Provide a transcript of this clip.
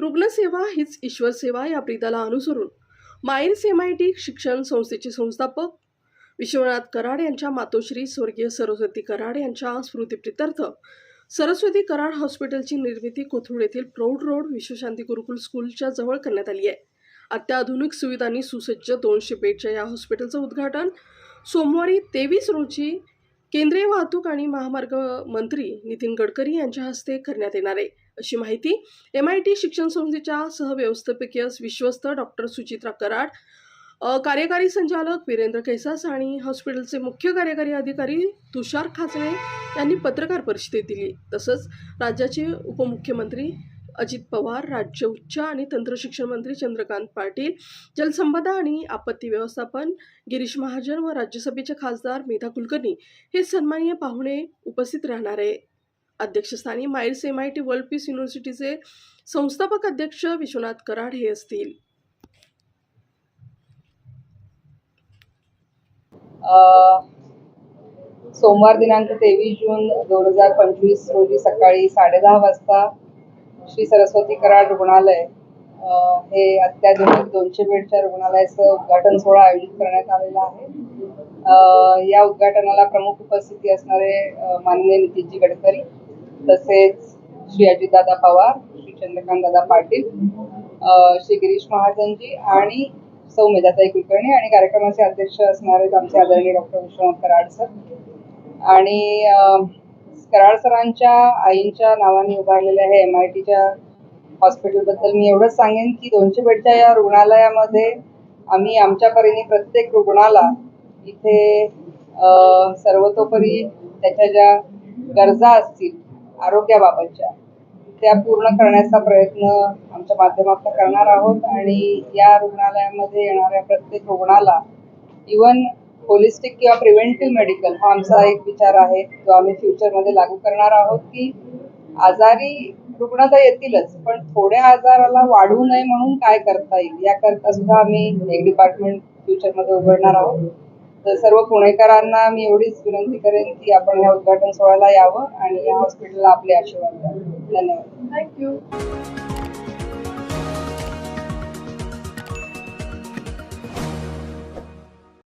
रुग्णसेवा हीच ईश्वर सेवा या प्रीताला अनुसरून मायर्स एम आय टी शिक्षण संस्थेचे संस्थापक. विश्वनाथ कराड यांच्या मातोश्री स्वर्गीय सरस्वती कराड यांच्या स्मृतीप्रित्यर्थ सरस्वती कराड हॉस्पिटलची निर्मिती कोथरूड येथील प्रौढ रोड विश्वशांती गुरुकुल स्कूलच्या जवळ करण्यात आली आहे. अत्याधुनिक सुविधांनी सुसज्ज दोनशे बेडच्या या हॉस्पिटलचं उद्घाटन सोमवारी तेवीस रोजी केंद्रीय वाहतूक आणि महामार्ग मंत्री नितीन गडकरी यांच्या हस्ते करण्यात येणार आहे अशी माहिती एम आय टी शिक्षण संस्थेच्या सहव्यवस्थापकीय विश्वस्त डॉक्टर सुचित्रा कराड कार्यकारी संचालक वीरेंद्र कैसास आणि हॉस्पिटलचे मुख्य कार्यकारी अधिकारी तुषार खाचळे यांनी पत्रकार परिषदेत दिली. तसंच राज्याचे उपमुख्यमंत्री अजित पवार राज्य उच्च आणि तंत्रशिक्षण मंत्री चंद्रकांत पाटील जलसंपदा आणि आपत्ती व्यवस्थापन गिरीश महाजन व राज्यसभेचे खासदार मेधा कुलकर्णी हे सन्माननीय पाहुणे उपस्थित राहणार आहे. अध्यक्षस्थानी miles M I T world peace युनिव्हर्सिटीचे संस्थापक अध्यक्ष विश्वनाथ कराड हे असतील. सोमवार दिनांक तेवीस जून दोन हजार पंचवीस रोजी सकाळी साडेदहा वाजता श्री सरस्वती कराड रुग्णालय हे अत्याधुनिक दोनशे बेडच्या रुग्णालयाचं उद्घाटन सोहळा आयोजित करण्यात आलेला आहे. या उद्घाटनाला प्रमुख उपस्थिती असणारे माननीय नितीनजी गडकरी तसेच श्री अजितदादा पवार श्री चंद्रकांतदादा पाटील श्री गिरीश महाजनजी आणि सौ मेधाताई कुलकर्णी आणि कार्यक्रमाचे अध्यक्ष असणारे आमचे आदरणीय डॉक्टर विश्वनाथ कराड सर. आणि कराड सरांच्या आईंच्या नावाने उभारलेल्या हे एम आय टीच्या हॉस्पिटलबद्दल मी एवढंच सांगेन की दोनशे बेडच्या या रुग्णालयामध्ये आम्ही आमच्या परीने प्रत्येक रुग्णाला इथे सर्वतोपरी त्याच्या ज्या गरजा असतील आरोग्याबाबतच्या त्या पूर्ण करण्याचा प्रयत्न आमच्या माध्यमातून करणार आहोत. आणि या रुग्णालयामध्ये येणाऱ्या प्रत्येक रुग्णाला इवन होलिस्टिक किंवा प्रिव्हेंटिव्ह मेडिकल हा आमचा एक विचार आहे. जो आम्ही फ्युचरमध्ये लागू करणार आहोत की आजारी रुग्ण तर येतीलच पण थोड्या आजाराला वाढू नये म्हणून काय करता येईल? याकरता सुद्धा आम्ही एक डिपार्टमेंट फ्युचरमध्ये उघडणार आहोत. तर सर्व पुणेकरांना मी एवढीच विनंती करेन की आपण या उद्घाटन सोहळ्याला यावं आणि या हॉस्पिटलला आपले आशीर्वाद द्यावे धन्यवाद. थँक्यू